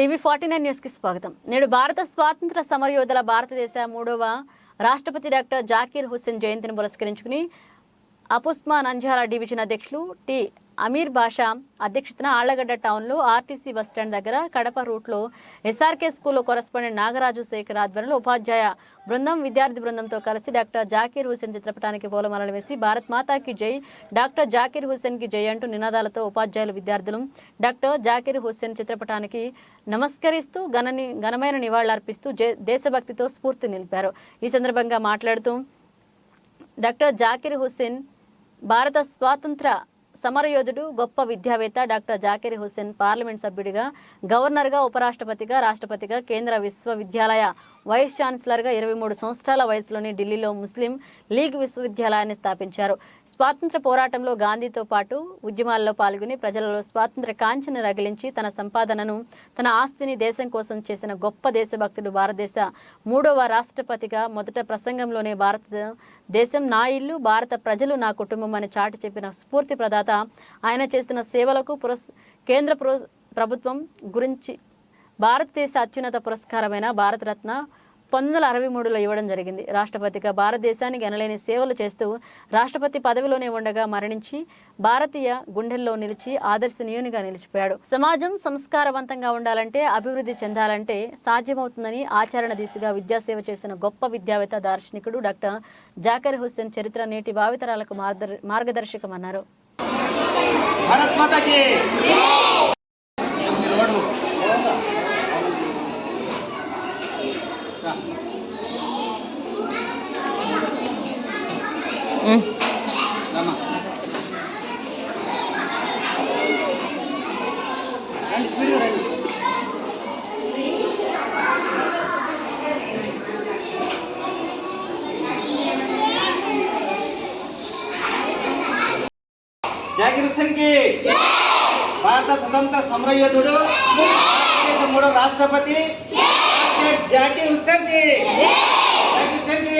TV forty nine న్యూస్కి స్వాగతం. నేడు భారత స్వాతంత్ర సమరయోధుల భారతదేశ మూడవ రాష్ట్రపతి డాక్టర్ జాకీర్ హుస్సేన్ జయంతిని పురస్కరించుకుని అపుస్మా నంజారా డివిజన్ అధ్యక్షులు టి అమీర్ బాషా అధ్యక్షతన ఆళ్ళగడ్డ టౌన్లో ఆర్టీసీ బస్టాండ్ దగ్గర కడప రూట్లో ఎస్ఆర్కే స్కూల్లో కొరస్పాండెంట్ నాగరాజు శేఖర్ ఆధ్వర్యంలో ఉపాధ్యాయ బృందం విద్యార్థి బృందంతో కలిసి డాక్టర్ జాకీర్ హుస్సేన్ చిత్రపటానికి పూలమాలలు వేసి భారత్ మాతాకి జై. డాక్టర్ జాకీర్ హుసేన్కి జై అంటూ నినాదాలతో ఉపాధ్యాయులు విద్యార్థులు డాక్టర్ జాకీర్ హుస్సేన్ చిత్రపటానికి నమస్కరిస్తూ ఘనని ఘనమైన నివాళులర్పిస్తూ దేశభక్తితో స్ఫూర్తి నిలిపారు. ఈ సందర్భంగా మాట్లాడుతూ డాక్టర్ జాకిర్ హుస్సేన్ భారత స్వాతంత్ర సమరయోధుడు గొప్ప విద్యావేత్త డాక్టర్ జాకిర్ హుస్సేన్ పార్లమెంట్ సభ్యుడిగా గవర్నర్గా ఉపరాష్ట్రపతిగా రాష్ట్రపతిగా కేంద్ర విశ్వవిద్యాలయ వైస్ ఛాన్సలర్గా ఇరవై మూడు సంవత్సరాల వయసులోని ఢిల్లీలో ముస్లిం లీగ్ విశ్వవిద్యాలయాన్ని స్థాపించారు. స్వాతంత్ర పోరాటంలో గాంధీతో పాటు ఉద్యమాల్లో పాల్గొని ప్రజలలో స్వాతంత్ర కాంచెను రగిలించి తన సంపాదనను తన ఆస్తిని దేశం కోసం చేసిన గొప్ప దేశభక్తుడు భారతదేశ మూడవ రాష్ట్రపతిగా మొదట ప్రసంగంలోనే భారత దేశం నా ఇల్లు భారత ప్రజలు నా కుటుంబం అని చాటి చెప్పిన స్ఫూర్తి ప్రదాత. ఆయన చేసిన సేవలకు పురస్ కేంద్ర ప్రభుత్వం గురించి భారతదేశ అత్యున్నత పురస్కారమైన భారతరత్న పంతొమ్మిది వందల అరవై మూడులో ఇవ్వడం జరిగింది. రాష్ట్రపతిగా భారతదేశానికి ఎనలేని సేవలు చేస్తూ రాష్ట్రపతి పదవిలోనే ఉండగా మరణించి భారతీయ గుండెల్లో నిలిచి ఆదర్శనీయునిగా నిలిచిపోయాడు. సమాజం సంస్కారవంతంగా ఉండాలంటే అభివృద్ధి చెందాలంటే సాధ్యమవుతుందని ఆచరణ దిశగా విద్యాసేవ చేసిన గొప్ప విద్యావేత్త దార్శనికుడు డాక్టర్ జాకర్ హుస్సేన్ చరిత్ర నేటి భావితరాలకు మార్గదర్- జాకిర్ హుస్సేన్కి భారత స్వతంత్ర సమరయోధుడు భారతదేశ మూడో రాష్ట్రపతి డాక్టర్ జాకిర్ హుస్సేన్కి జాకిర్ హుస్సేన్కి